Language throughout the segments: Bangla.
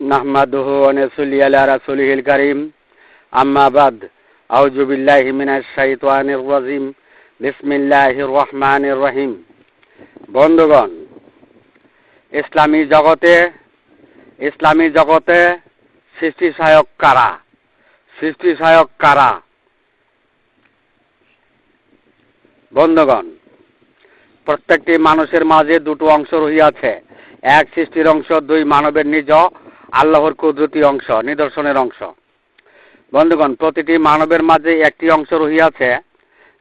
নাহমাদুহু অনেসুলি আলা রাসুলিহিল করিম আম্মাবাদ আউজুবিল্লাহ মিনাশ শাইতানির রাজিম বিসমিল্লাহির রহমানির রহিম বন্ধুগণ, ইসলামী জগতে ইসলামী জগতে সৃষ্টি সহায়ক কারা? সৃষ্টি সহায়ক কারা? বন্ধুগণ, প্রত্যেকটি মানুষের মাঝে দুটো অংশ রহিয়াছে। এক সৃষ্টির অংশ, দুই মানবের নিজ আল্লাহর কুদরতি অংশ, নিদর্শনের অংশ। বন্ধুগণ, প্রতিটি মানবের মাঝে একটি অংশ রহিয়াছে,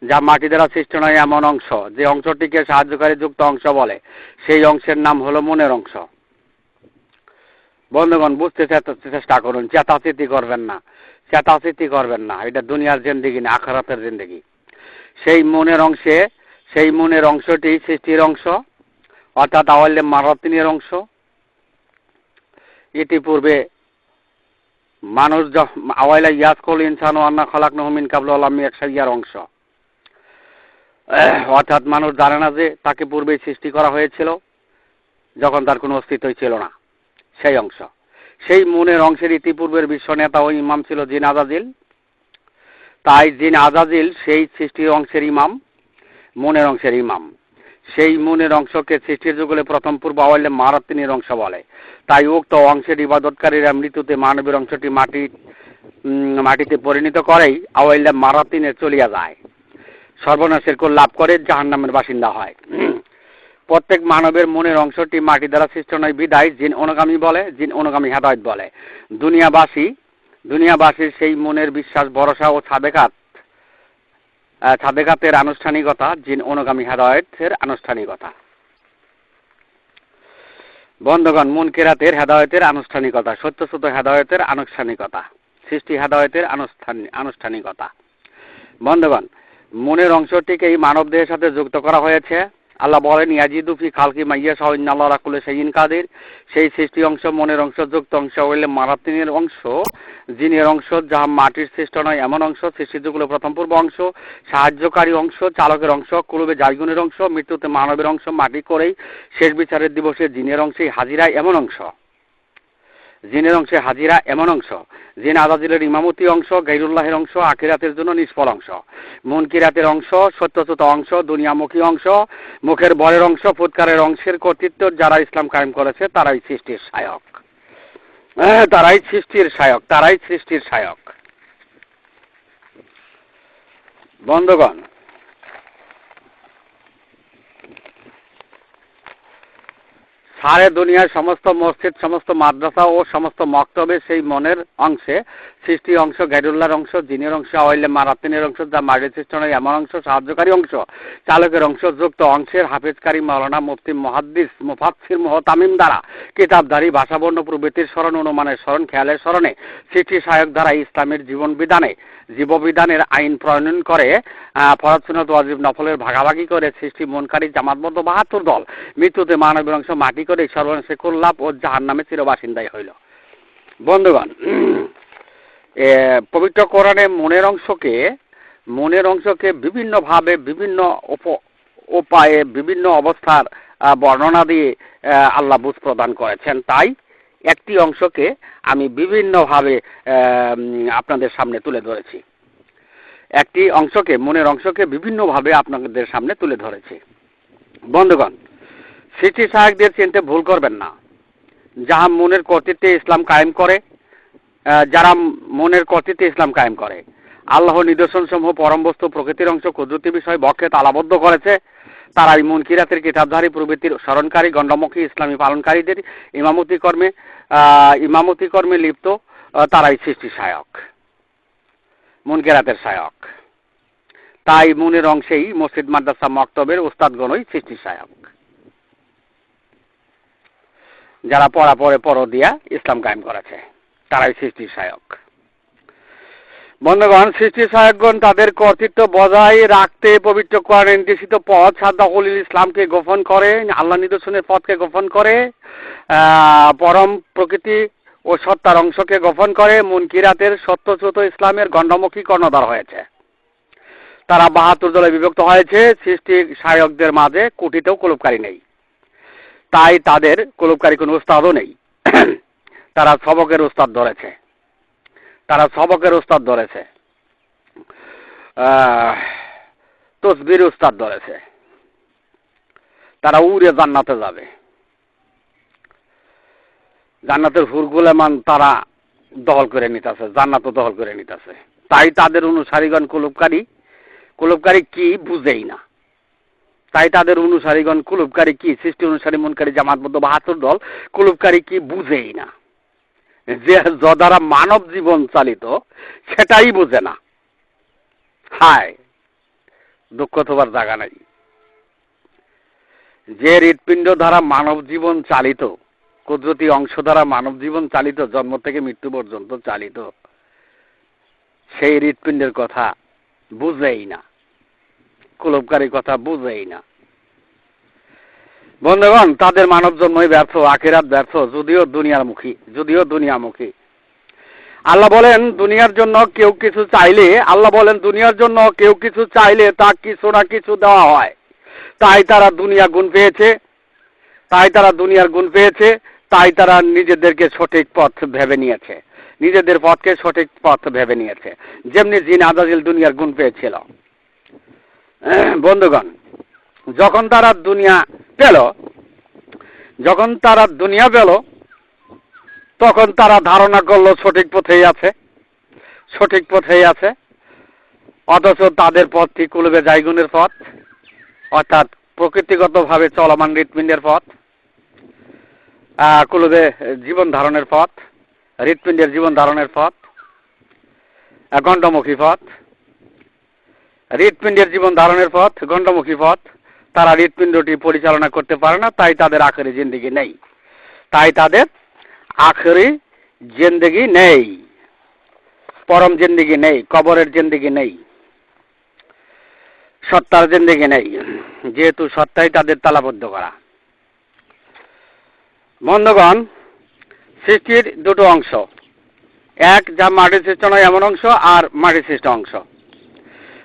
যা মাটি দ্বারা সৃষ্টি নয়, এমন অংশ। যে অংশটিকে সাহায্যকারী যুক্ত অংশ বলে, সেই অংশের নাম হলো মনের অংশ। বন্ধুগণ, বুঝতে চেষ্টা করুন, চেতাচিতি করবেন না। চেতাচিতি করবেন না। এটা দুনিয়ার জিন্দিগি না, আখারাতের জিন্দিগি। সেই মনের অংশে সেই মনের অংশটি সৃষ্টির অংশ, অর্থাৎ আওয়াল্লে মারাতিনের অংশ ইতিপূর্বে মানুষ আওয়াইলা ইয়াস কল ইনসান আন্না খলাক নহমিন কাবল আলামি একশা ইয়ার অংশ। অর্থাৎ মানুষ জানে না যে তাকে পূর্বেই সৃষ্টি করা হয়েছিল, যখন তার কোনো অস্তিত্বই ছিল না। সেই অংশ। সেই মনের অংশের ইতিপূর্বের বিশ্ব নেতা ও ইমাম ছিল জিন আজাজিল। তাই জিন আজাজিল সেই সৃষ্টির অংশের ইমাম, মনের অংশের ইমাম। সেই মনের অংশকে সৃষ্টির যুগলে প্রথম পূর্ব আওয়ালে মারাত্তিনের অংশ বলে। তাই উক্ত অংশের ইবাদতকারীরা মৃত্যুতে মানবের অংশটি মাটি মাটিতে পরিণত করেই আওয়াইলে মারাতিনে চলিয়া যায়। সর্বনাশের কোল লাভ করে জাহান নামের বাসিন্দা হয়। প্রত্যেক মানবের মনের অংশটি মাটি দ্বারা সৃষ্ট নয়, বিদায় জিন অনুগামী বলে, জিন অনুগামী হেদায়ত বলে। দুনিয়াবাসী, দুনিয়াবাসীর সেই মনের বিশ্বাস, ভরসা ও সাবেকাত সাবেকাতের আনুষ্ঠানিকতা, জিন অনুগামী হেদায়তের আনুষ্ঠানিকতা। বন্ধগণ মন কেরাতের হেদায়তের আনুষ্ঠানিকতা সত্য সত্যসত হেদায়তের আনুষ্ঠানিকতা, সৃষ্টি হেদায়তের আনুষ্ঠানিকতা। বন্ধগণ, মনের অংশটিকেই মানব দেহের সাথে যুক্ত করা হয়েছে। আল্লাহ বলেন ইয়াজিদুফি খালকি মাইয়া সহ আল্লাহ রাকুলে সেইন কাদের। সেই সৃষ্টি অংশ মনের অংশ, যুক্ত অংশ হইলে মারাতিনের অংশ, জিনের অংশ, যাহা মাটির সৃষ্ট নয়, এমন অংশ সৃষ্টিযুগুলো প্রথম পূর্ব অংশ, সাহায্যকারী অংশ, চালকের অংশ, কুলবে জাইগুনের অংশ, মৃত্যুতে মানবের অংশ, মাটি করেই শেষ বিচারের দিবসে জিনের অংশে হাজিরায় এমন অংশ। জিনের অংশে হাজিরা এমন অংশ, জিন আজাজিলের ইমামতি অংশ, গাইরুল্লাহের অংশ, আখিরাতের জন্য নিষ্ফল অংশ। মুনকিরাতের অংশ, সত্যচ্যুত অংশ, দুনিয়ামুখী অংশ, মুখের বরের অংশ, ফুৎকারের অংশের কর্তৃত্ব যারা ইসলাম কায়েম করেছে, তারাই সৃষ্টির সায়ক তারাই সৃষ্টির সায়ক তারাই সৃষ্টির সায়ক বন্ধগণ সারে দুনিয়ার সমস্ত মসজিদ, সমস্ত মাদ্রাসা ও সমস্ত মক্তবে সেই মনের অংশে, সৃষ্টি অংশ গ্যাডুল্লার অংশ, জিনের অংশ আওয়াইলে মারাতিনের অংশ, যা মাটির সৃষ্টি এমন অংশ, সাহায্যকারী অংশ, চালকের অংশ যুক্ত অংশের হাফেজকারী মৌলানা মুফতি মহাদ্দিস মুফাচ্ছির মহতামিম দ্বারা কিতাবধারী, ভাষাবর্ণ প্রবৃত্তির স্মরণ অনুমানের স্মরণ, খেয়ালের স্মরণে সৃষ্টি সহায়ক দ্বারা ইসলামের জীবন বিধানে, জীববিধানের আইন প্রণয়ন করে ফরাজ সুনত ওয়াজিব নফলের ভাগাভাগি করে সৃষ্টি মনকারী জামাতবদ্ধ বাহাত্তর দল। মৃত্যুতে মানবের অংশ মাটি করে সর্বনাশে কল্লাভ ও জাহান নামে চিরবাসিন্দাই হইল। বন্ধুগণ পবিত্র কোরআনে মনের অংশকে মনের অংশকে বিভিন্নভাবে, বিভিন্ন উপ, উপায়ে, বিভিন্ন অবস্থার বর্ণনা দিয়ে আল্লাহ বুঝ প্রদান করেছেন। তাই একটি অংশকে আমি বিভিন্নভাবে আপনাদের সামনে তুলে ধরেছি। একটি অংশকে, মনের অংশকে বিভিন্নভাবে আপনাদের সামনে তুলে ধরেছি। বন্ধুগণ সৃষ্টি সাহেবদের চিনতে ভুল করবেন না। যাহা মনের কর্তৃত্বে ইসলাম কায়েম করে যারা মনের কর্তৃত্বে ইসলাম কায়েম করে। আল্লাহ নিদর্শন সমূহ পরম বস্তু প্রকৃতির অংশ, কুদরতি বিষয় বক্ষে তালাবদ্ধ করেছে। তারা তারাই মুনকিরাতের কিতাবধারী প্রবৃত্তির স্মরণকারী, গণ্ডমুখী, ইসলামী পালনকারীদের ইমামতি কর্মে ইমামতি কর্মে লিপ্ত তারাই সৃষ্টি সায়ক মুনকিরাতের সহায়ক। তাই মুনের অংশেই মসজিদ, মাদ্রাসা, মক্তবের ওস্তাদগণই সৃষ্টি সায়ক যারা পড়া পরে পর দিয়া ইসলাম কায়েম করেছে, তারাই সৃষ্টির সহায়ক। বন্ধুগণ সৃষ্টি সাহেবগণ তাদের কর্তৃত্ব বজায় রাখতে পবিত্র কোরআন নির্দেশিত পথ সাদ্দাকুল ইসলামকে গোপন করে আল্লাহ নিদর্শনের পথকে গোপন করে পরম প্রকৃতি ও সত্তার অংশকে গোপন করে, মুনকিরাতের সত্যচ্যুত ইসলামের গণ্ডমুখী কর্ণধার হয়েছে। তারা বাহাত্তর দলে বিভক্ত হয়েছে সৃষ্টি সায়কদের মাঝে কুটিতেও কুলুপকারী নেই। তাই তাদের কুলুপকারী কোনো উস্তাদও নেই। তারা সবকের উস্তাদ ধরেছে। তারা সবকের উস্তাদ ধরেছে। তসবির উস্তাদ ধরেছে। তারা উড়ে জান্নাতে যাবে। জান্নাতের হুরগুলে মান তারা দখল করে নিতেছে, জান্নাতও দখল করে নিতেছে। তাই তাদের অনুসারীগণ কুলুপকারী কুলুপকারী কি বুঝেই না। তাই তাদের অনুসারীগণ কুলুপকারী কি? সৃষ্টি অনুসারী মনকারী জামাতবদ্ধ বাহাত্তর দল কুলুপকারী কি বুঝেই না। যে যদ্বারা মানব জীবন চালিত, সেটাই বোঝে না। হায়, দুঃখ তোবার জায়গা নাই। যে হৃৎপিণ্ড দ্বারা মানব জীবন চালিত, কুদরতি অংশ দ্বারা মানব জীবন চালিত, জন্ম থেকে মৃত্যু পর্যন্ত চালিত, সেই হৃৎপিণ্ডের কথা বুঝেই না। কুলবকারী কথা বুঝেই না। বন্ধুগণ, তাদের মানব জন্মই ব্যর্থ, আখেরাত ব্যর্থ, যদিও দুনিয়ার মুখী, যদিও দুনিয়ামুখী আল্লাহ বলেন, দুনিয়ার জন্য কেউ কিছু চাইলে, আল্লাহ বলেন, দুনিয়ার জন্য কেউ কিছু চাইলে তা কিছু না কিছু দেওয়া হয়। তাই তারা দুনিয়া গুণ পেয়েছে, তাই তারা দুনিয়ার গুণ পেয়েছে, তাই তারা নিজেদেরকে সঠিক পথ ভেবে নিয়েছে। নিজেদের পথকে সঠিক পথ ভেবে নিয়েছে। যেমনি জিন আজাজিল দুনিয়ার গুণ পেয়েছিল। বন্ধুগণ, যখন তারা দুনিয়া পেল, যখন তারা দুনিয়া পেল, তখন তারা ধারণা করল সঠিক পথেই আছে, সঠিক পথেই আছে, অথচ তাদের পথটি কুলবে জাইগুনের পথ, অর্থাৎ প্রকৃতিগতভাবে চলমান হৃৎপিণ্ডের পথ কুলবে জীবন ধারণের পথ, হৃৎপিণ্ডের জীবন ধারণের পথ গণ্ডমুখী পথ হৃৎপিণ্ডের জীবন ধারণের পথ, গণ্ডমুখী পথ। তারা হৃৎপিণ্ডটি পরিচালনা করতে পারে না, তাই তাদের আখেরি জিন্দিগি নেই। তাই তাদের আখেরি জিন্দিগি নেই। পরম জিন্দিগি নেই, কবরের জিন্দিগি নেই। সত্তার জিন্দিগি নেই, যেহেতু সত্তাই তাদের তালাবদ্ধ করা। বন্ধগণ, সৃষ্টির দুটো অংশ। এক, যা মাটির সৃষ্ট নয়, এমন অংশ, আর মাটির সৃষ্ট অংশ।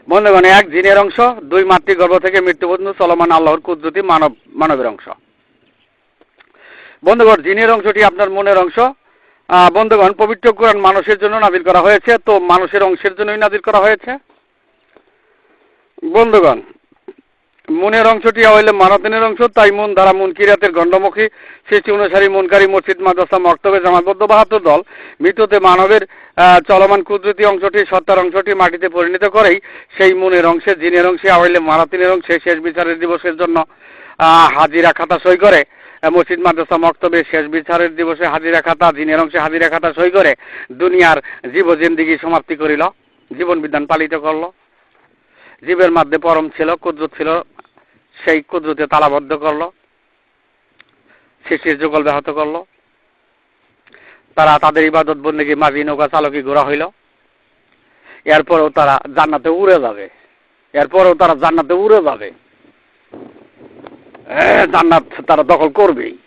বন্ধুগণ, এক জিনের অংশ, দুই মাতৃগর্ভ থেকে মৃত্যু পর্যন্ত চলমান আল্লাহর কুদরতি মানব, মানবের অংশ। বন্ধুগণ, জিনের অংশটি আপনার মনের অংশ। বন্ধুগণ, পবিত্র কোরআন মানুষের জন্য নাজিল করা হয়েছে, তো মানুষের অংশের জন্যই নাজিল করা হয়েছে। বন্ধুগণ, মনের অংশটি হইলে মারাতিনের অংশ, তাই মন দ্বারা মন কিরাতের গণ্ডমুখী সৃষ্টি অনুসারী মনকারী মসজিদ, মাদ্রাসা, মক্তবে জামাতবদ্ধ বাহাত্তর দল মৃত্যুতে মানবের চলমান কুদরতি অংশটি সত্তার অংশটি মাটিতে পরিণত করেই সেই মনের অংশে, জিনের অংশে হইলে মারাতিনের অংশে শেষ বিচারের দিবসের জন্য হাজিরা খাতা সই করে। মসজিদ, মাদ্রাসা, মক্তবে শেষ বিচারের দিবসে হাজিরা খাতা, জিনের অংশে হাজিরা খাতা সই করে দুনিয়ার জীব জিন্দিগি সমাপ্তি করিল। জীবন বিধান পালিত করল। জীবের মধ্যে পরম ছিল, কুদরত ছিল, সেই কুদরতে তালাবদ্ধ করল। সৃষ্টির যুগল ব্যাহত করল। তারা তাদের ইবাদত বন্দিকে মাঝি নৌকা চালকি ঘোরা হইল। এরপরেও তারা জান্নাতে উড়ে যাবে। এরপরেও তারা জান্নাতে উড়ে যাবে। জান্নাত তারা দখল করবেই।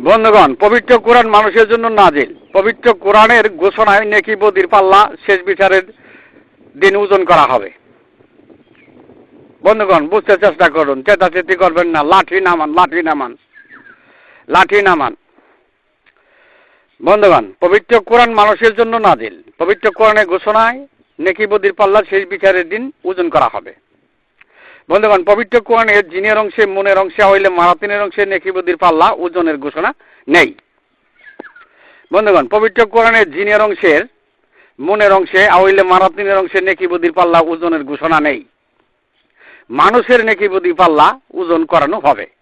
বন্ধুগণ, পবিত্র কোরআন মানুষের জন্য নাজিল। পবিত্র কোরআনের ঘোষণায় নেকি বদির পাল্লা শেষ বিচারের দিন ওজন করা হবে। বন্ধুগণ, বুঝতে চেষ্টা করুন চেতাচেতি করবেন না, লাঠি নামান লাঠি নামান। লাঠি নামান। বন্ধুগণ, পবিত্র কোরআন মানুষের জন্য নাজিল। পবিত্র কোরআনের ঘোষণায় নেকি বদির পাল্লা শেষ বিচারের দিন ওজন করা হবে। বন্ধুগণ, পবিত্র কোরআনের জিনের অংশে, মনের অংশে, হইলে মারাতিনের অংশে নেকি বদির পাল্লা ওজনের ঘোষণা নেই। বন্ধুগণ, পবিত্র কোরআনের জিনের অংশের, মনের অংশে আওইলে মারাতিনের অংশে নেকি বদির পাল্লা ওজনের ঘোষণা নেই। মানুষের নেকি বদি পাল্লা ওজন করানো হবে।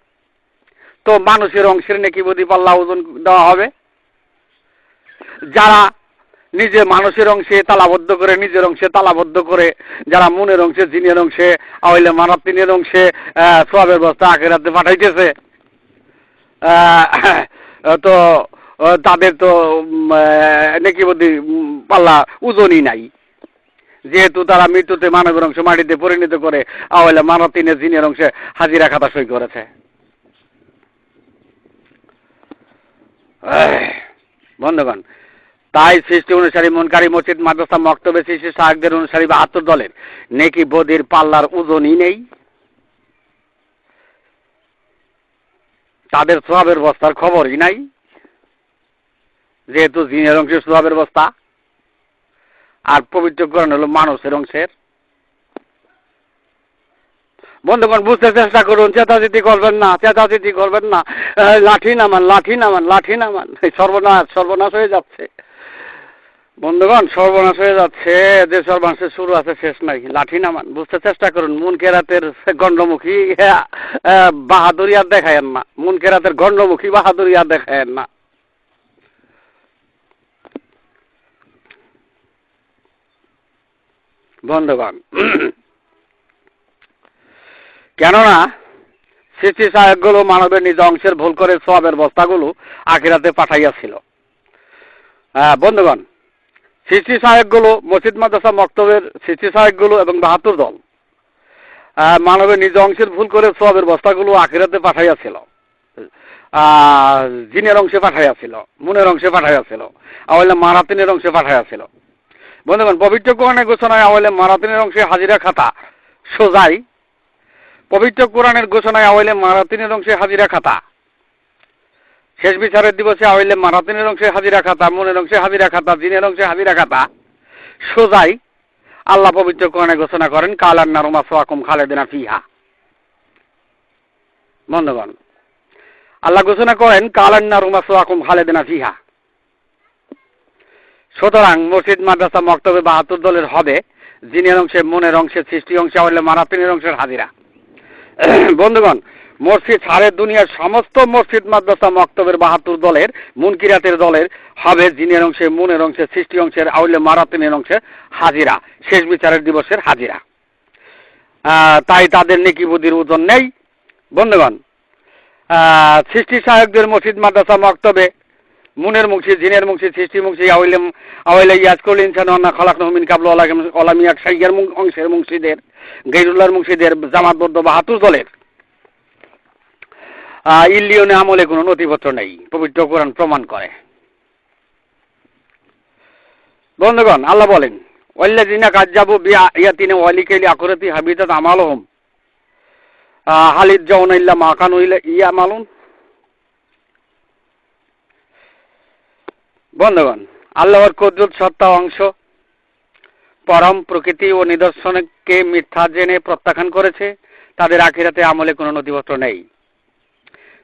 তো মানুষের অংশের নেকি বদি পাল্লা ওজন দেওয়া হবে? যারা নিজে মানুষের অংশে তালাবদ্ধ করে নিজের অংশে তালাবদ্ধ করে যারা মনের অংশে জিনের অংশে আওয়াইলে মারাতিনের অংশে আহ, সবের বস্তা আখেরাতে পাঠাইতেছে। তো তাদের তো নেকি বদি পাল্লা ওজনই নাই। যেহেতু তারা মৃত্যুতে মানবের অংশ মাটিতে পরিণত করে আওয়ালে মানতিনের জিনের অংশে হাজিরা খাতা সই করেছে। বন্ধুগণ, তাই সৃষ্টি অনুসারী মনকারী মসজিদ, মাদ্রাসা, মক্তবে সৃষ্টি সাহেবদের অনুসারী বাহাত্তর দলের নেকি বদির পাল্লার ওজনই নেই। তাদের সোয়াবের বস্তার খবরই নাই। যেহেতু জিনের অংশের সোয়াবের বস্তা, আর পবিত্র কোরআন হলো মানুষের অংশের। বন্ধুগণ, বুঝতে চেষ্টা করুন, চেতাচিতি করবেন না, চেতাচিতি করবেন না। লাঠি নামান লাঠি নামান লাঠি নামান। সর্বনাশ সর্বনাশ হয়ে যাচ্ছে। বন্ধুগণ, সর্বনাশ হয়ে যাচ্ছে। যে সর্বনাশের শুরু আছে, শেষ নাই। লাঠি নামান, বুঝতে চেষ্টা করুন। মুন কেরাতের গণ্ডমুখী বাহাদুরি আর দেখায়েন না। মুন কেরাতের গণ্ডমুখী, বাহাদুরি আর দেখায়েন না। বন্ধুগণ কেননা সৃষ্টি সাহেবগুলো মানবের নিজ অংশের ভুল করে সবের বস্তাগুলো আখিরাতে পাঠাইয়াছিল। হ্যাঁ বন্ধুগণ সৃষ্টি সাহেবগুলো মসজিদ, মাদ্রাসা, মক্তবের সৃষ্টি সাহেবগুলো এবং বাহাত্তর দল মানবের নিজ অংশের ভুল করে সবের বস্তাগুলো আখিরাতে পাঠাইয়াছিল। জিনের অংশে পাঠাইয়াছিল, মনের অংশে পাঠাইয়াছিল আহলে মারাতিনের অংশে পাঠাইয়াছিল। বন্ধুগণ, পবিত্র কোরআনের ঘোষণায় আহলে মারাতিনের অংশে হাজিরা খাতা সোজাই পবিত্র কোরআনের ঘোষণায় আওয়াইলে মারাতিনের অংশে হাজিরা খাতা। শেষ বিচারের দিবসে আওয়াইলে মারাতিনের অংশে হাজিরা খাতা, মনের অংশে হাজিরা খাতা দিনের অংশে হাজিরা খাতা। সোজাই আল্লাহ পবিত্র কোরআনে ঘোষণা করেন কালার নারুমা সোয়াকুম খালেদিনা ফিহা। বন্ধুগণ, আল্লাহ ঘোষণা করেন কালার নারুমা সোয়াকুম খালেদিনা ফিহা। সুতরাং মসজিদ, মাদ্রাসা, মক্তবে বাহাত্তর দলের হবে, জিনের অংশে মনের অংশে সৃষ্টি অংশে হলে মারাতিনের অংশের হাজিরা। বন্ধুগণ, মসজিদ সারের দুনিয়ার সমস্ত মসজিদ, মাদ্রাসা, মক্তবের বাহাত্তর দলের, মুনকিরাতের দলের হবে জিনের অংশে, মুনের অংশে সৃষ্টি অংশের আউলে মারাতিনের অংশে হাজিরা, শেষ বিচারের দিবসের হাজিরা। তাই তাদের নেকি বুদ্ধির ওজন নেই। বন্ধুগণ সৃষ্টি সাহেবদের মসজিদ, মাদ্রাসা, মক্তবে মুনের মুখী জিনের মুখী সৃষ্টি আওয়াইলে আওয়াইলে ইয়াজ করলে ইনসান অন্না খলাক নহমিন কাবল অলামিয়াক সাইয়ার অংশের মুংশিদের গেরুল্লার মুংশিদের জামাতবদ্ধ বাহাত্তর দলের। আহ, ইল্লিয়নে আমলে কোনো নথিপত্র নেই পবিত্র কোরআন প্রমাণ করে। বন্ধুগণ আল্লাহ বলেন ওয়াল্লাযিনা কাজ্জাবু বিআয়াতিনা ওয়ালিকাইলি আখরাতি হাবিতাত আমালুহুম। হালিদ জাউনা ইল্লা মা কানু ইলা ইয়ামালুন। বন্ধুগণ, আল্লাহর কুদরত সত্তা অংশ, পরম প্রকৃতি ও নিদর্শনকে মিথ্যা জেনে প্রত্যাখ্যান করেছে, তাদের আখিরাতে আমলে কোনো নথিপত্র নেই।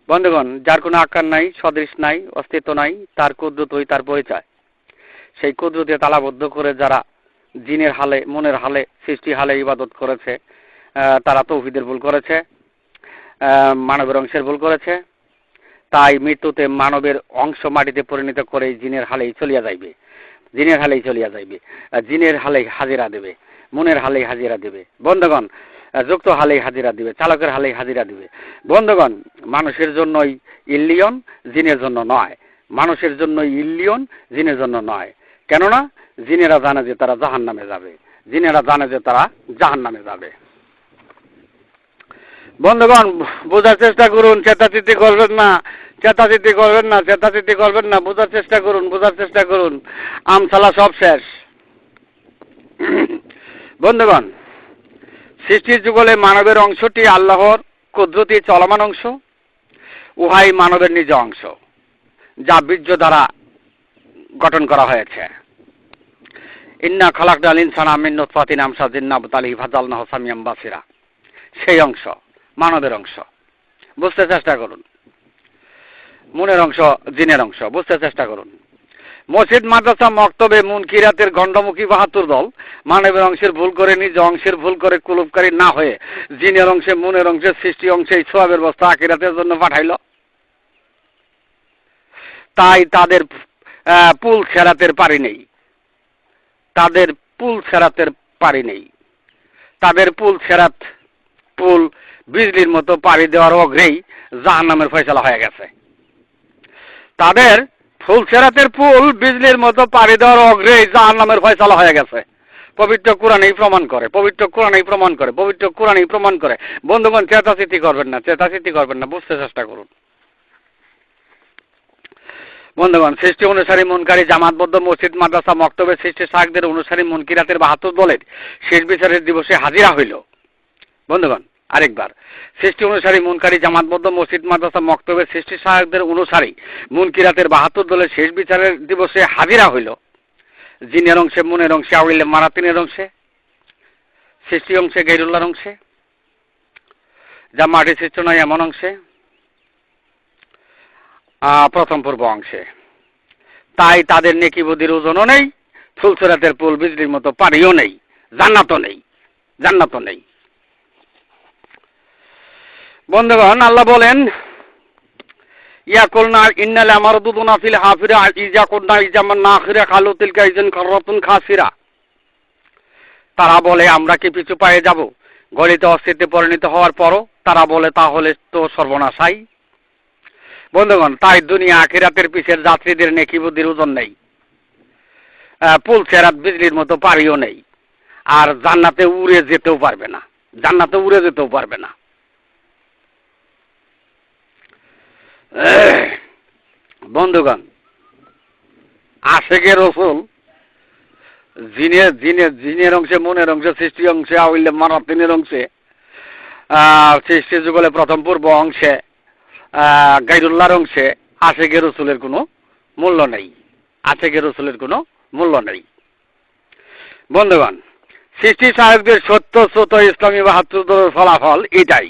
বন্ধুগণ, যার কোনো আকার নাই, সদৃশ নাই, অস্তিত্ব নাই, তার কুদরতই তার পরিচয়। সেই কুদরতে তালাবদ্ধ করে যারা জিনের হালে, মনের হালে সৃষ্টি হালে ইবাদত করেছে তারা তৌহিদের ভুল করেছে মানবের অংশের ভুল করেছে তাই মৃত্যুতে মানবের অংশ মাটিতে পরিণত করে জিনের হালেই চলিয়া যাইবে। জিনের হালেই চলিয়া যাইবে। জিনের হালেই হাজিরা দেবে। মনের হালেই হাজিরা দেবে। বন্ধগণ যুক্ত হালেই হাজিরা দিবে। চালকের হালেই হাজিরা দিবে। বন্ধগণ, মানুষের জন্যই ইল্লিয়ন, জিনের জন্য নয়। মানুষের জন্য ইল্লিয়ন, জিনের জন্য নয়। কেননা, জিনেরা জানে যে তারা জাহান নামে যাবে। জিনেরা জানে যে তারা জাহান নামে যাবে। বন্ধুগণ, বোঝার চেষ্টা করুন, চেতাচিতি করবেন না, চেতাচিতি করবেন না, চেতাচিতি করবেন না, বোঝার চেষ্টা করুন, বোঝার চেষ্টা করুন। আমসালা সব শেষ। বন্ধুগণ, সৃষ্টির যুগলে মানবের অংশটি আল্লাহর কুদরতি চলমান অংশ, উহাই মানবের নিজ অংশ, যা বীর্য দ্বারা গঠন করা হয়েছে। ইন্না খালাকডাল ইনসান আমিন নুতফাতিন আমসা জিন্নাবত আলী ফাজালনা হোসামিয়াম বাসিরা। সেই অংশ। মানবের অংশ। বুঝতে চেষ্টা করুন। মনের অংশ, জিনের অংশ, বুঝতে চেষ্টা করুন। মসজিদ, মাদ্রাসা, মক্তবে, মুনকিরাতের গণ্ডমুখী বাহাত্তর দল মানবের অংশের ভুল করে, নিজ অংশের ভুল করে কুলুপকারী না হয়ে জিনের অংশে, মনের অংশে, সৃষ্টি অংশে এই সোয়াবের বস্তা আকিরাতের জন্য পাঠাইল। তাই তাদের পুল ছেড়াতের পারি নেই। তাদের পুল ছেড়াতের পারি নেই। তাদের পুল ছেড়াত, পুল বিজলির মতো পাড়ি দেওয়ার অগ্রেই জাহান নামের ফয়সলা হয়ে গেছে। তাদের ফুল সেরাতের ফুল বিজলির মতো পাড়ি দেওয়ার অগ্রেই জাহান নামের ফয়সলা হয়ে গেছে। পবিত্র কোরআনেই প্রমাণ করে, পবিত্র কোরআনেই প্রমাণ করে, পবিত্র কোরআনেই প্রমাণ করে। বন্ধুগণ, চেতাচিতি করবেন না, চেতাচিতি করবেন না, বুঝতে চেষ্টা করুন। বন্ধুগণ, সৃষ্টি অনুসারী মনকারী, জামাতবদ্ধ মসজিদ, মাদ্রাসা মক্তবের সৃষ্টি শাকদের অনুসারী মনকিরাতের বাহাত্তর দলের শেষ বিচারের দিবসে হাজিরা হইল। বন্ধুগণ, আরেকবার। সৃষ্টি অনুসারী মুনকারী জামাতবদ্ধ মসজিদ, মাদ্রাসা, মক্তবের সৃষ্টি সহায়কদের অনুসারী মুনকিরাতের বাহাত্তর দলের শেষ বিচারের দিবসে হাজিরা হইল। জিনের অংশে, মুনের অংশে, আউলিলে মারাতিনের অংশে, সৃষ্টি অংশে গৈরুল্লার অংশে যা মাটি সৃষ্ট নয় এমন অংশে প্রথম পূর্ব অংশে। তাই তাদের নেকি বুদ্ধির ওজনও নেই, ফুলসরাতের পুল বিজলির মতো পানিও নেই, জান্নাতও নেই জান্নাতও নেই। বন্ধুগণ, আল্লাহ বলেন, ইয়া করনা ইন্নালে আমার দুদনা ফিল হাফিরা, ইজা করনা ইজামান না আখিরা খালু তিলকা ইজন করতুন খাসিরা। তারা বলে, আমরা কি পিছু পায়ে যাব? গলিতে অস্থিতে পরিণত হওয়ার পরও তারা বলে, তাহলে তো সর্বনাশাই। বন্ধুগণ, তাই দুনিয়া আখিরাতের পিছের যাত্রীদের নেকি বুদ্ধির ওজন নেই। পুল সেরাত বিজলির মতো পারিও নেই। আর জান্নাতে উড়ে যেতেও পারবে না। জান্নাতে উড়ে যেতেও পারবে না। বন্ধুগণ, আশেকের রসুল জিনের জিনের জিনের অংশে, মনের অংশে সৃষ্টি অংশে আউইলে মারাতিনের অংশে সৃষ্টি যুগলে প্রথম পূর্ব অংশে গাইরুল্লাহর অংশে আশেকের রসুলের কোনো মূল্য নেই। আশেকের রসুলের কোনো মূল্য নেই। বন্ধুগণ, সৃষ্টি সাহেবদের সত্য শ্রোত ইসলামী বাহাত্তর ফলাফল এটাই।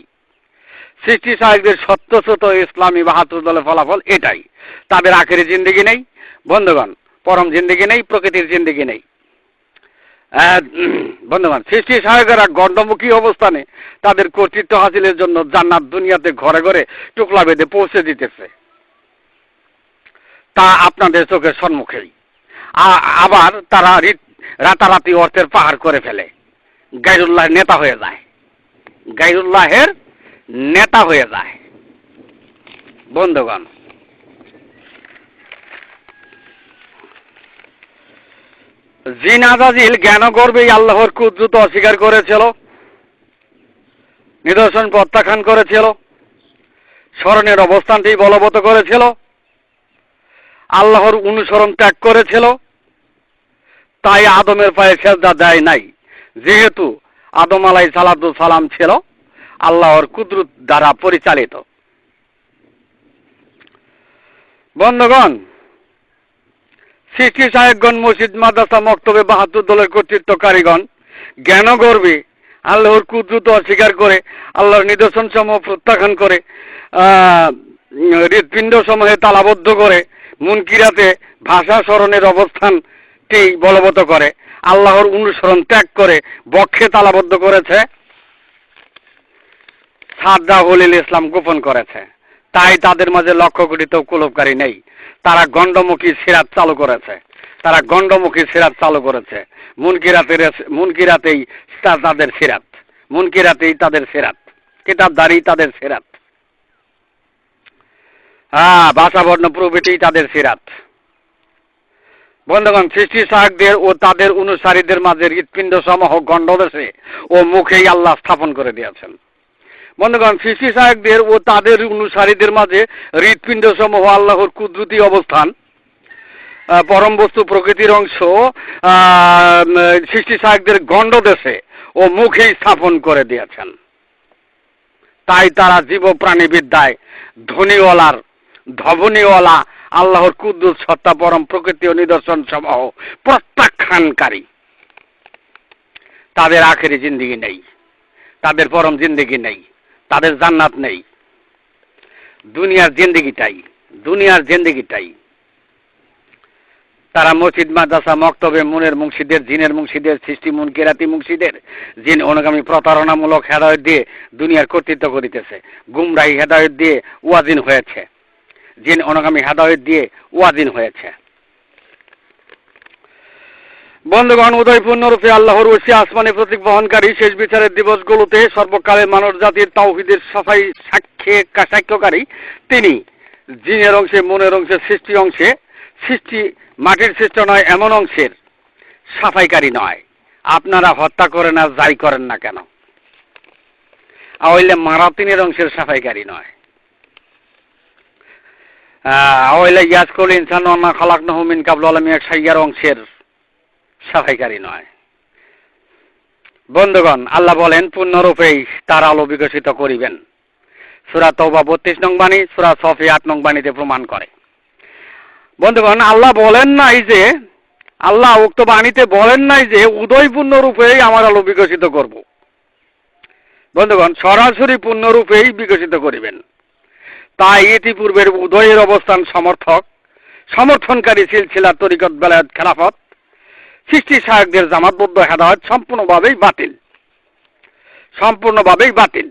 সৃষ্টি সাহেবদের সত্য শ্রোত ইসলামী বাহাত্তর দলের ফলাফল এটাই। তাদের আখেরি জিন্দিগি নেই, বন্ধুগণ, পরম জিন্দিগি নেই, প্রকৃতির জিন্দিগি নেই। বন্ধুগণ সৃষ্টি সহায়কেরা গণ্ডমুখী অবস্থানে তাদের কর্তৃত্ব হাসিলের জন্য জান্নাত দুনিয়াতে ঘরে ঘরে টুকলা বেঁধে পৌঁছে দিতেছে। তা আপনাদের চোখের সম্মুখেই। আবার তারা রিত- রাতারাতি অর্থের পাহাড় করে ফেলে। গাইরুল্লাহ নেতা হয়ে যায়। গাইরুল্লাহের নেতা হয়ে যায়। বন্ধুগণ, জিন আজাজিল জ্ঞান গর্বেই আল্লাহর কুদ্রুত অস্বীকার করেছিল, নিদর্শন প্রত্যাখ্যান করেছিল, স্মরণের অবস্থানটি বলবৎ করেছিল, আল্লাহর অনুসরণ ত্যাগ করেছিল, তাই আদমের পায়ে সেজদা দেয় নাই, যেহেতু আদম আলাই সালাদু সালাম ছিল আল্লাহর কুদরত দ্বারা পরিচালিত। বন্ধুগণ সৃষ্টি সাহেবগণ, মসজিদ, মাদ্রাসা, মক্তবে বাহাত্তর দলের কর্তৃত্বকারীগণ জ্ঞান গর্বে আল্লাহর কুদ্রুত অস্বীকার করে, আল্লাহর নিদর্শন সমূহ প্রত্যাখ্যান করে হৃৎপিণ্ড সমূহে তালাবদ্ধ করে মুনকিরাতে ভাষা স্মরণের অবস্থানটি বলবৎ করে, আল্লাহর অনুসরণ ত্যাগ করে বক্ষে তালাবদ্ধ করেছে। সাদ্দা হলিল ইসলাম গোপন করেছে। তাই তাদের মাঝে লক্ষ কোটিতে কুলবকারী নেই। তারা গণ্ডমুখী সিরাত চালু করেছে। তারা গণ্ডমুখী সিরাত চালু করেছে। মুনকিরাতের মুনকিরাতেই তাদের সিরাত। মুনকিরাতেই তাদের সিরাত। কিতাবদারি তাদের সিরাত। হ্যাঁ ভাষাবর্ণ প্রভৃতি তাদের সিরাত। বন্ধুগণ, সৃষ্টি সাহকদের ও তাদের অনুসারীদের মাঝে হৃৎপিণ্ড সমূহ গণ্ডদেশে ও মুখেই আল্লাহ স্থাপন করে দিয়েছেন। বন্ধুগণ সৃষ্টি সাহেবদের ও তাদের অনুসারীদের মাঝে হৃৎপিণ্ড সমূহ আল্লাহর কুদরতি অবস্থান পরম বস্তু প্রকৃতির অংশ সৃষ্টি সাহেবদের গণ্ড দেশে ও মুখে স্থাপন করে দিয়েছেন। তাই তারা জীব প্রাণী বিদ্যায় ধনীওয়ালার, ধবনীওয়ালা, আল্লাহর কুদ্দুস সত্তা, পরম প্রকৃতি ও নিদর্শন সমূহ প্রত্যাখ্যানকারী। তাদের আখেরি জিন্দিগি নেই, তাদের পরম জিন্দিগি নেই। তাদের জান্নাত নেই। দুনিয়ার জিন্দিগিটাই দুনিয়ার জিন্দিগিটাই। তারা মসজিদ, মাদ্রাসা, মক্তবে, মুনের মুংশিদের জিনের মুংশিদের সৃষ্টি মুন, কেরাতি মুংশিদের জিন অনুগামী প্রতারণামূলক হেদায়ত দিয়ে দুনিয়ার কর্তৃত্ব করিতেছে। গুমরাহি হেদায়ত দিয়ে ওয়াজিন হয়েছে। জিন অনুগামী হেদায়ত দিয়ে ওয়াজিন হয়েছে। বন্ধুগণ উদয়পূর্ণ রূপে আল্লাহর ঐশী আসমানি প্রতীক বহনকারী শেষ বিচারের দিবসগুলোতে সর্বকালে মানব জাতির তাওহিদের সাফাই সাক্ষে সাক্ষ্যকারী তিনি। জিনের অংশে, মনের অংশে সৃষ্টি অংশে, সৃষ্টি মাটির সৃষ্ট নয়, এমন অংশের সাফাইকারী নয়। আপনারা হত্যা করেন আর যাই করেন না কেন? আওয়াইলে মারাতিনের অংশের সাফাইকারী নয়। আওয়াইলে ইয়াজ করলে ইনসান অন্না খালাক নহমিন কাবল আলমিয়া সাইয়ার অংশের সাফাইকারী নয়। বন্ধুগণ, আল্লাহ বলেন, পূর্ণরূপেই তার আলো বিকশিত করিবেন। সুরা তৌবা বত্রিশ নং বাণী, সুরা সফি আট নং বাণীতে প্রমাণ করে। বন্ধুগণ, আল্লাহ বলেন নাই যে, আল্লাহ উক্ত বাণীতে বলেন নাই যে উদয় পূর্ণরূপেই আমার আলো বিকশিত করব। বন্ধুগণ, সরাসরি পূর্ণরূপেই বিকশিত করিবেন। তাই ইতিপূর্বের উদয়ের অবস্থান সমর্থক, সমর্থনকারী সিলসিলা তরিকত বেলায়ত খেলাফত সৃষ্টি সহায়কদের জামাতবদ্ধ হেদায়ত সম্পূর্ণভাবেই বাতিল। সম্পূর্ণভাবেই বাতিল।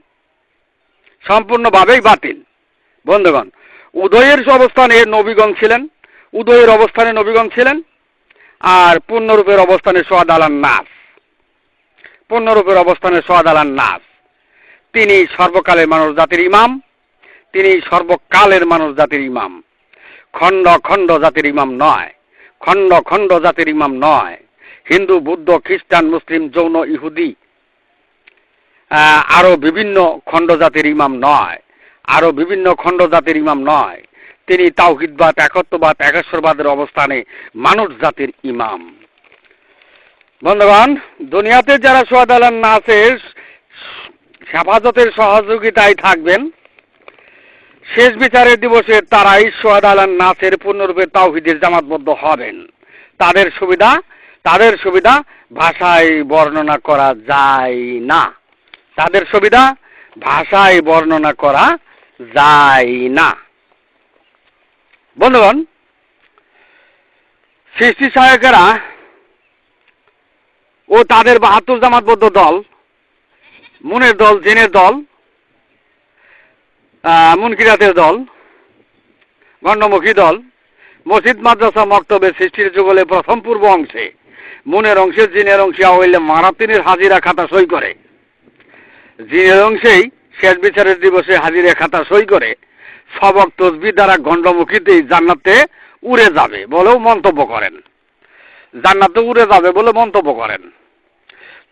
সম্পূর্ণভাবেই বাতিল। বন্ধুগণ, উদয়ের অবস্থানে নবীগণ ছিলেন, উদয়ের অবস্থানে নবীগণ ছিলেন, আর পূর্ণরূপের অবস্থানে সোয়াদ আলান নাস। পূর্ণরূপের অবস্থানে সোয়াদ আলান নাস। তিনি সর্বকালের মানুষ জাতির ইমাম, তিনি সর্বকালের মানুষ জাতির ইমাম। খণ্ড খণ্ড জাতির ইমাম নয়। খণ্ড খণ্ড জাতির ইমাম নয় হিন্দু, বুদ্ধ খ্রিস্টান মুসলিম যৌন, ইহুদি আরও বিভিন্ন খণ্ড জাতির ইমাম নয় আরও বিভিন্ন খণ্ড জাতির ইমাম নয় তিনি তাওহিদবাদ একত্ববাদ একেশ্বরবাদের অবস্থানে মানুষ জাতির ইমাম। বন্ধুগণ, দুনিয়াতে যারা সোয়াদ আলান নাসের হেফাজতের সহযোগিতায় থাকবেন। শেষ বিচারের দিবসে তারাই সোহাদ আলান নাসের পূর্ণরূপে তাওহিদের জামাতবদ্ধ হবেন। তাদের সুবিধা তাদের সুবিধা ভাষায় বর্ণনা করা যায় না। তাদের সুবিধা ভাষায় বর্ণনা করা যায় না। বন্ধুগণ, সৃষ্টি সহায়কেরা ও তাদের বাহাত্তর জামাতবদ্ধ দল, মনের দল, জেনের দল মুনকিরাতের দল, গণ্ডমুখী দল, মসজিদ, মাদ্রাসা, মক্তবের সৃষ্টির যুগলে প্রথম পূর্ব অংশে। মনের অংশে, জিনের অংশে আওয়াইলে মারাতিনের হাজিরা খাতা সই করে। জিনের অংশেই শেষ বিচারের দিবসে হাজিরা খাতা সই করে, সবক তসবি দ্বারা গণ্ডমুখীতেই জান্নাতে উড়ে যাবে বলেও মন্তব্য করেন। জান্নাতে উড়ে যাবে বলে মন্তব্য করেন।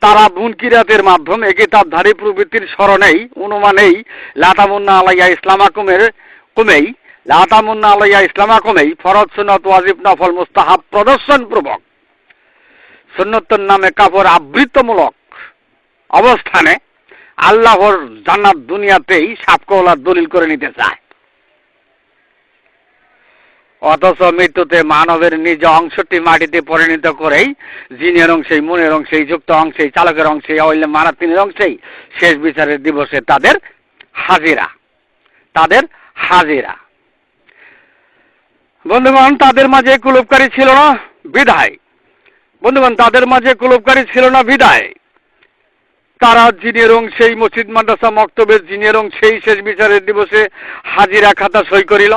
তারা মুনকিরাতের মাধ্যমে কিতাবধারী প্রবৃত্তির স্মরণেই, অনুমানেই লাতামুন্না আলাইয়া ইসলামা কুমের কুমেই লাতামুন্না আলাইয়া ইসলামা কুমেই ফরজ সুনত ওয়াজিব নফল মুস্তাহাব প্রদর্শন পূর্বক সুন্নতর নামে কাপড় আবৃত্তমূলক অবস্থানে আল্লাহর জান্নাত দুনিয়াতেই সাপকলার দলিল করে নিতে চায়। অথচ মৃত্যুতে মানবের নিজ অংশটি মাটিতে পরিণত করেই জিনের অংশেই, মনের অংশেই, যুক্ত অংশেই, চালকের অংশেই অইলে মারাতিনের অংশেই শেষ বিচারের দিবসে তাদের হাজিরা। তাদের হাজিরা। বন্ধুগণ, তাদের মাঝে কুলুপকারী ছিল না বিদায়। বন্ধুগণ, তাদের মাঝে কুলুপকারী ছিল না বিদায়। তারা জিনের অংশেই মসজিদ মাদ্রাসা মক্তবের জিনের অংশেই শেষ বিচারের দিবসে হাজিরা খাতা সই করিল।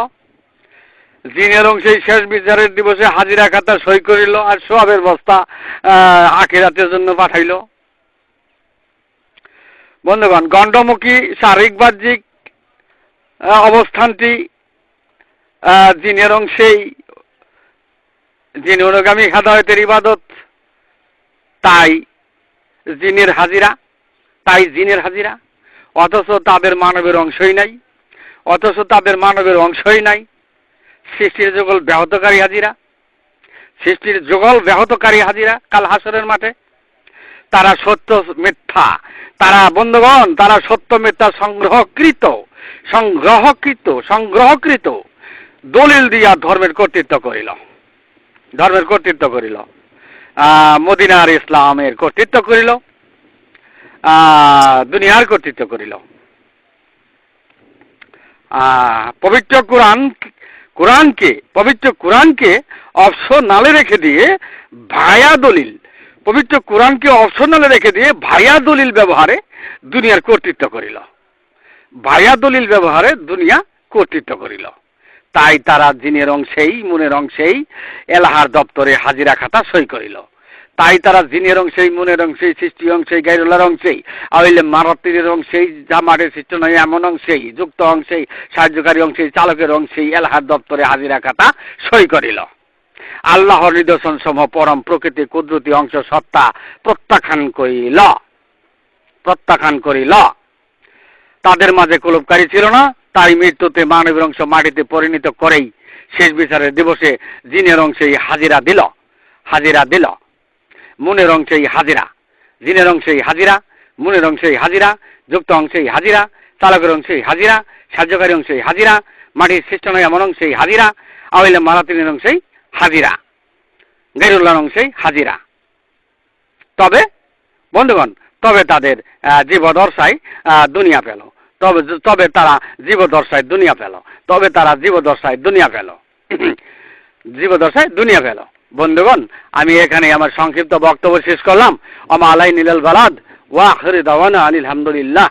জিনের অংশেই শেষ বিচারের দিবসে হাজিরা খাতা সই করিল আর সোয়াবের বস্তা আখেরাতের জন্য পাঠাইল। বন্ধুগণ, গণ্ডমুখী শারীরিক বাহ্যিক অবস্থানটি জিনের অংশেই যিনি অনুগামী খাদায়তের ইবাদত, তাই জিনের হাজিরা, তাই জিনের হাজিরা, অথচ তাদের মানবের অংশই নাই, অথচ তাদের মানবের অংশই নাই সৃষ্টির যুগল ব্যাহতকারী হাজিরা। সৃষ্টির যুগল ব্যাহতকারী হাজিরা কাল হাসরের মাঠে। তারা সত্য মিথ্যা, তারা বন্ধুগণ, তারা সত্য মিথ্যা সংগ্রহকৃত সংগ্রহকৃত সংগ্রহকৃত। দলিল দিয়া ধর্মের কর্তৃত্ব করিল। ধর্মের কর্তৃত্ব করিল। মদিনার ইসলামের কর্তৃত্ব করিল। দুনিয়ার কর্তৃত্ব করিল। পবিত্র কোরআন কোরআনকে, পবিত্র কোরআনকে অপশনালে রেখে দিয়ে ভায়া দলিল, পবিত্র কোরআনকে অপশনালে রেখে দিয়ে ভায়া দলিল ব্যবহারে দুনিয়ার কর্তৃত্ব করিল। ভায়া দলিল ব্যবহারে দুনিয়া কর্তৃত্ব করিল। তাই তারা দিনের অংশেই, মনের অংশেই এলাহার দপ্তরে হাজিরা খাতা সই করিল। তাই তারা জিনের অংশেই, মনের অংশেই সৃষ্টি অংশেই গাইরুল্লার অংশেই। আইলে মারাত্তির অংশেই জামাটের সৃষ্টি নয়, এমন অংশেই, যুক্ত অংশেই, সাহায্যকারী অংশেই, চালকের অংশেই এলাহার দপ্তরে হাজিরা খাতা সই করিল। আল্লাহর নিদর্শন সমূহ পরম প্রকৃতি, কুদরতি অংশ সত্তা প্রত্যাখ্যান করিল। প্রত্যাখ্যান করিল। তাদের মাঝে কুলুপকারী ছিল না, তাই মৃত্যুতে মানবের অংশ মাটিতে পরিণত করেই শেষ বিচারের দিবসে জিনের অংশেই হাজিরা দিল হাজিরা দিল। মনের অংশেই হাজিরা। জিনের অংশেই হাজিরা মুনের অংশেই হাজিরা যুক্ত অংশেই হাজিরা চালকের অংশেই হাজিরা সাহায্যকারী অংশেই হাজিরা মাটির সৃষ্ট নয় এমন অংশেই হাজিরা আওয়াইলে মারাতিনের অংশেই হাজিরা গেরুল্লার অংশেই হাজিরা। তবে বন্ধুগণ তবে তাদের আহ, জীবদর্শায় আহ, দুনিয়া পেল। তবে তবে তারা জীবদর্শায় দুনিয়া পেল। তবে তারা জীবদর্শায় দুনিয়া পেল। জীবদশায় দুনিয়া পেল। বন্ধুগণ, আমি এখানে আমার সংক্ষিপ্ত বক্তব্য শেষ করলাম। আমা আলাই নীলাল বালাদ, ওয়া হরে দাওয়ানা আনিল হামদুলিল্লাহ।